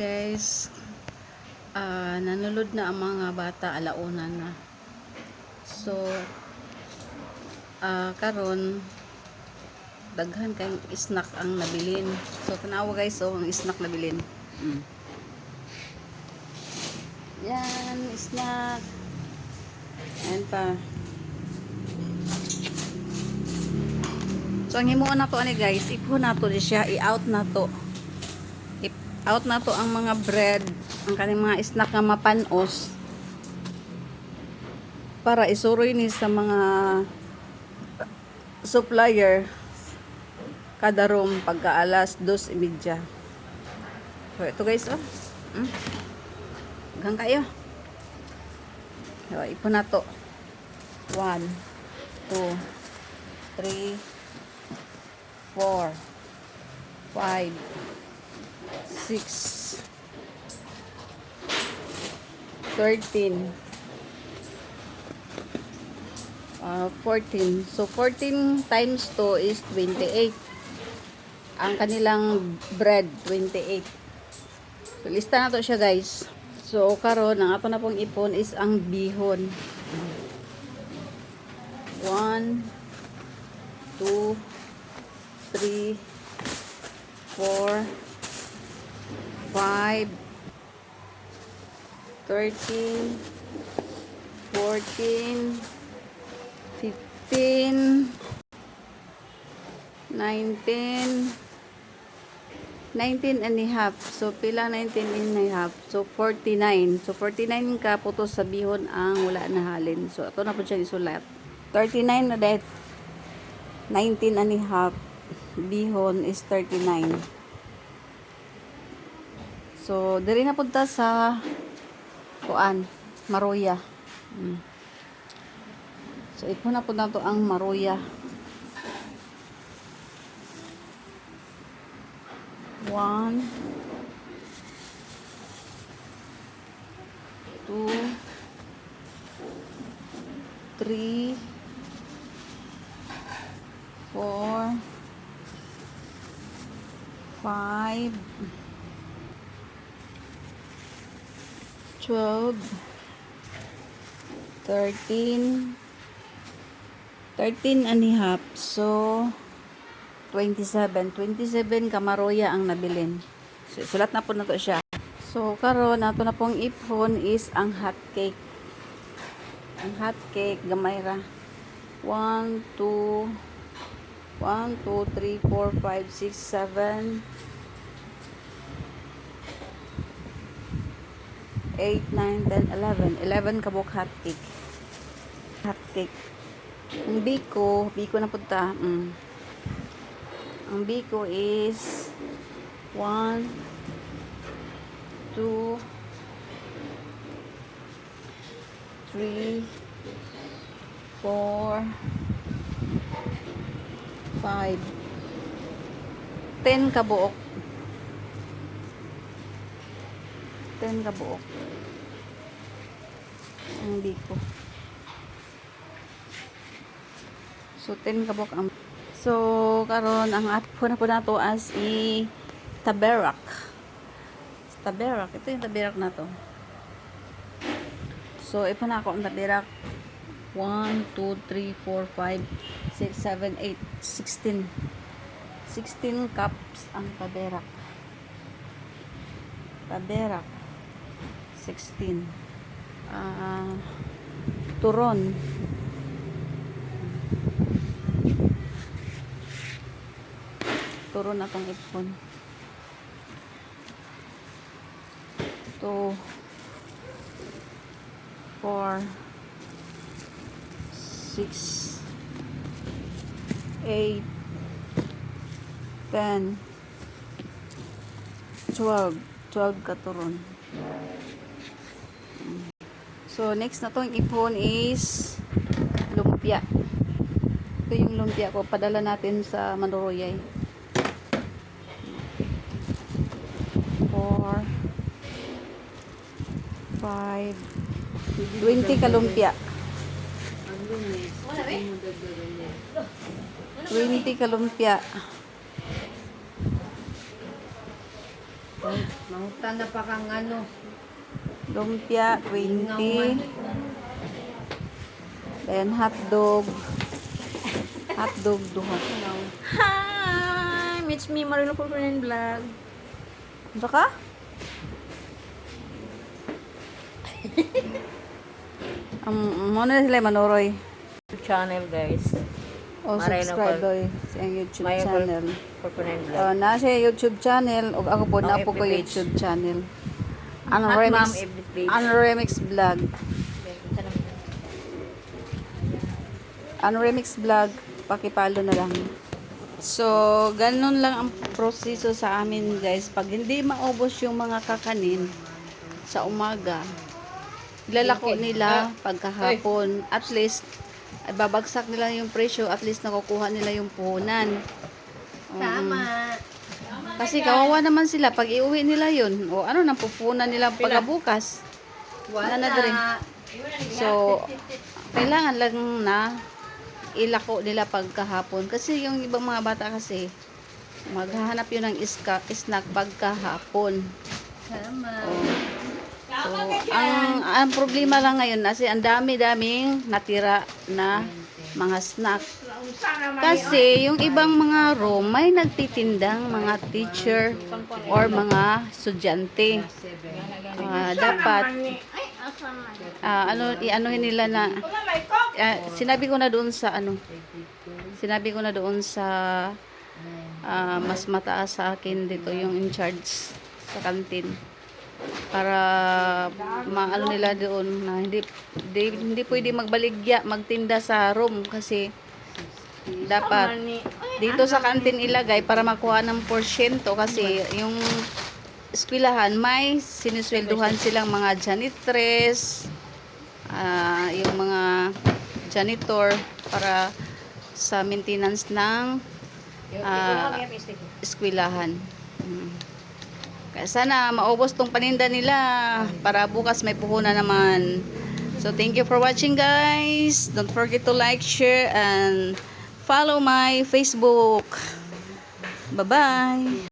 guys. Ah, nanulod na ang mga bata alauna na. So ah karon daghan kay snack ang nabilin. So tanawa guys oh ang snack nabilin. Mm. Yan, snack. Ayan pa. So ang himuon na to ani guys, ipon na to di siya, i-out na to. I-out na to ang mga bread, ang kaning mga snack nga mapanos para isuroy ni sa mga supplier kada room pagka alas 2:30. So ito guys oh. Mm. Hanggang kayo. So, ipon na to. 1 2 3 4 5 6 13 uh, 14 so 14 times 2 is 28 ang kanilang bread 28 so lista na to siya guys. So karon ang ato na pong ipon is ang bihon. 1 2 3 4 5 13 14 15 19 19 and a half. So, pila 19 and a half. So, 49. So, 49 ka putos sa bihon ang wala na halin. So, ito na po siya isulat. 39 na dahil 19 and a half. Bihon is 39. So, diri na punta sa kuan, maruya. Mm. So, ito na po na to ang maruya. One, two, three, four, five, twelve, thirteen, thirteen and a half. So, 27. 27 kamaroya ang nabilin. So, sulat na po na to siya. So, karon nato na pong ipon is ang hot cake. Ang hot cake, gamay ra. 1, 2, 1, 2, 3, 4, 5, 6, 7, 8, 9, 10, 11. 11 kabok hot cake. Hot cake. Ang biko, biko na punta. Mm. Ang biko is 1, 2, 3, 4, 5, 10 kabuok. 10 kabuok. Ang biko. So, 10 kabok ang... So, karon ang apo na po na to as i taberak. Taberak. Ito yung taberak na to. So, ipo na ako ang taberak. 1, 2, 3, 4, 5, 6, 7, 8, 16. 16 cups ang taberak. Taberak. 16. Ah, turon. Turon na tong ipon. 2 4 6 8 10 12 12 katuron so next na tong ipon is lumpia. Ito yung lumpia ko. Padala natin sa Mandoroyay. 4 5 20 kalumpia 20 kalumpia Mangta na pa kang ano. Lumpia, 20. Ingawan. Then hotdog. Hotdog, duha. Hi! It's me, Marilo Corporan Vlog. Ano ka? um, mo na sila manuroy. Channel, guys. O Maray na subscribe doy sa iyang YouTube channel. Corporan Vlog. Uh, na siya YouTube channel o ako po na po ko. YouTube channel. Ano Hot remix? Ano remix vlog? Ano remix vlog? Pakipalo na lang. So, ganun lang ang proseso sa amin guys. Pag hindi maubos yung mga kakanin sa umaga, ilalako nila pagkahapon. At least, ay babagsak nila yung presyo. At least nakukuha nila yung puhunan. Tama. Kasi kawawa naman sila pag iuwi nila yun. O ano nang pupunan nila pagkabukas. Wala na diri. So, kailangan lang na ilako nila pagkahapon. Kasi yung ibang mga bata kasi, maghahanap yun ng iska, snack pagkahapon. Tama. So, ang, ang problema lang ngayon, kasi ang dami-daming natira na mga snack. Kasi yung ibang mga room, may nagtitindang mga teacher or mga estudyante. Ah, dapat ah, ano ianohin nila na ah, sinabi ko na doon sa ano sinabi ko na doon sa ah, mas mataas sa akin dito yung in charge sa kantin para maano nila doon na hindi hindi, hindi pwede magbaligya magtinda sa room kasi dapat dito sa kantin ilagay para makuha ng porsyento kasi yung eskwelahan may siniswelduhan silang mga janitress ah, yung mga janitor para sa maintenance ng ah, eskwelahan. Mm. Kaya sana maubos tong paninda nila para bukas may puhunan naman. So thank you for watching guys. Don't forget to like, share and follow my Facebook. Bye-bye.